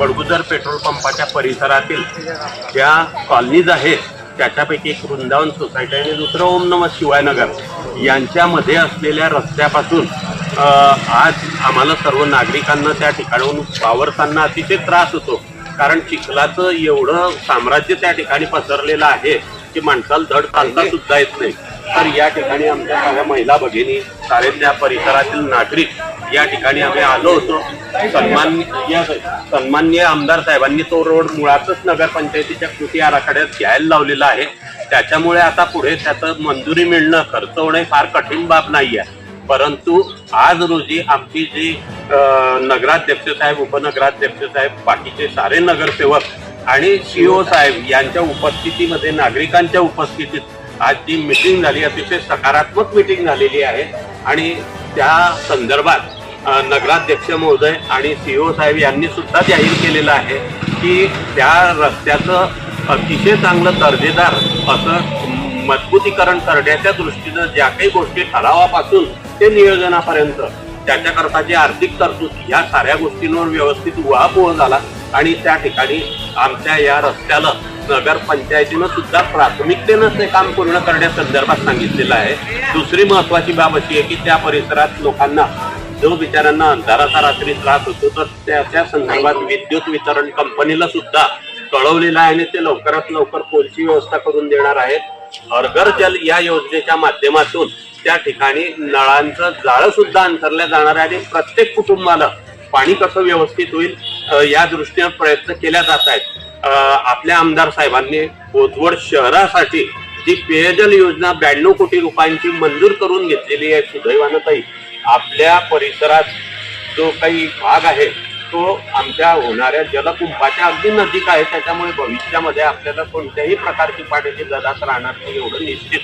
Badgujar petrol पंपाच्या परिसरातील ज्या कॉलनीज आहेत त्याच्यापैकी एक वृंदावन सोसायटी आणि दुसरं ओम नम शिवायनगर यांच्यामध्ये असलेल्या रस्त्यापासून आज आम्हाला सर्व नागरिकांना त्या ठिकाणाहून वावरताना अतिशय त्रास होतो. कारण चिखलाचं एवढं साम्राज्य त्या ठिकाणी पसरलेलं आहे की माणसाला धड चालता सुद्धा येत नाही. तर या ठिकाणी आमच्या सगळ्या महिला भगिनी सारे त्या परिसरातील नागरिक या ठिकाणी आम्ही आलो होतो. सन्मान्य सन्मान्य आमदार साहेबांनी तो रोड मुळातच नगरपंचायतीच्या कृती आराखड्यात घ्यायला लावलेला आहे. त्याच्यामुळे आता पुढे त्याचं मंजुरी मिळणं खर्च होणं हे फार कठीण बाब नाही आहे. परंतु आज रोजी आमची जी नगराध्यक्ष साहेब उपनगराध्यक्ष साहेब बाकीचे सारे नगरसेवक आणि सीओ साहेब यांच्या उपस्थितीमध्ये नागरिकांच्या उपस्थितीत आज जी मिटिंग झाली अतिशय सकारात्मक मिटिंग झालेली आहे. आणि त्या संदर्भात नगराध्यक्ष महोदय आणि सी ओ साहेब यांनी सुद्धा जाहीर केलेलं आहे की त्या रस्त्याचं अतिशय चांगलं दर्जेदार असं मजबूतीकरण करण्याच्या दृष्टीनं ज्या काही गोष्टी ठरावापासून ते नियोजनापर्यंत त्याच्याकरता जी आर्थिक तरतूद ह्या साऱ्या गोष्टींवर व्यवस्थित उहापोह झाला आणि त्या ठिकाणी आमच्या या रस्त्याला नगरपंचायतीनं सुद्धा प्राथमिकतेनं ते काम पूर्ण करण्यासंदर्भात सांगितलेलं आहे. दुसरी महत्वाची बाब अशी आहे की त्या परिसरात लोकांना जो बिचाऱ्यांना अंधाराचा रात्री त्रास होतो तर त्याच्या संदर्भात विद्युत वितरण कंपनीला सुद्धा कळवलेलं आहे आणि ते लवकरात लवकर पोलची व्यवस्था करून देणार आहेत. अरगर जल या योजनेच्या माध्यमातून त्या ठिकाणी नळांचं जाळं सुद्धा अंतरल्या जाणार आहे आणि प्रत्येक कुटुंबाला पाणी कसं व्यवस्थित होईल या दृष्टीने प्रयत्न केल्या जात आहेत. आपल्या आमदार साहेबांनी बोथवड शहरासाठी जी पेयजल योजना ब्याण्णव कोटी रुपयांची मंजूर करून घेतलेली आहे सुदैवानं ताई. आपल्या परिसरात जो काही भाग आहे तो आमच्या होणाऱ्या जलकुंभाच्या अगदी नजीक आहे. त्याच्यामुळे भविष्यामध्ये आपल्याला कोणत्याही प्रकारची पाण्याची गदाच राहणार नाही एवढं निश्चित.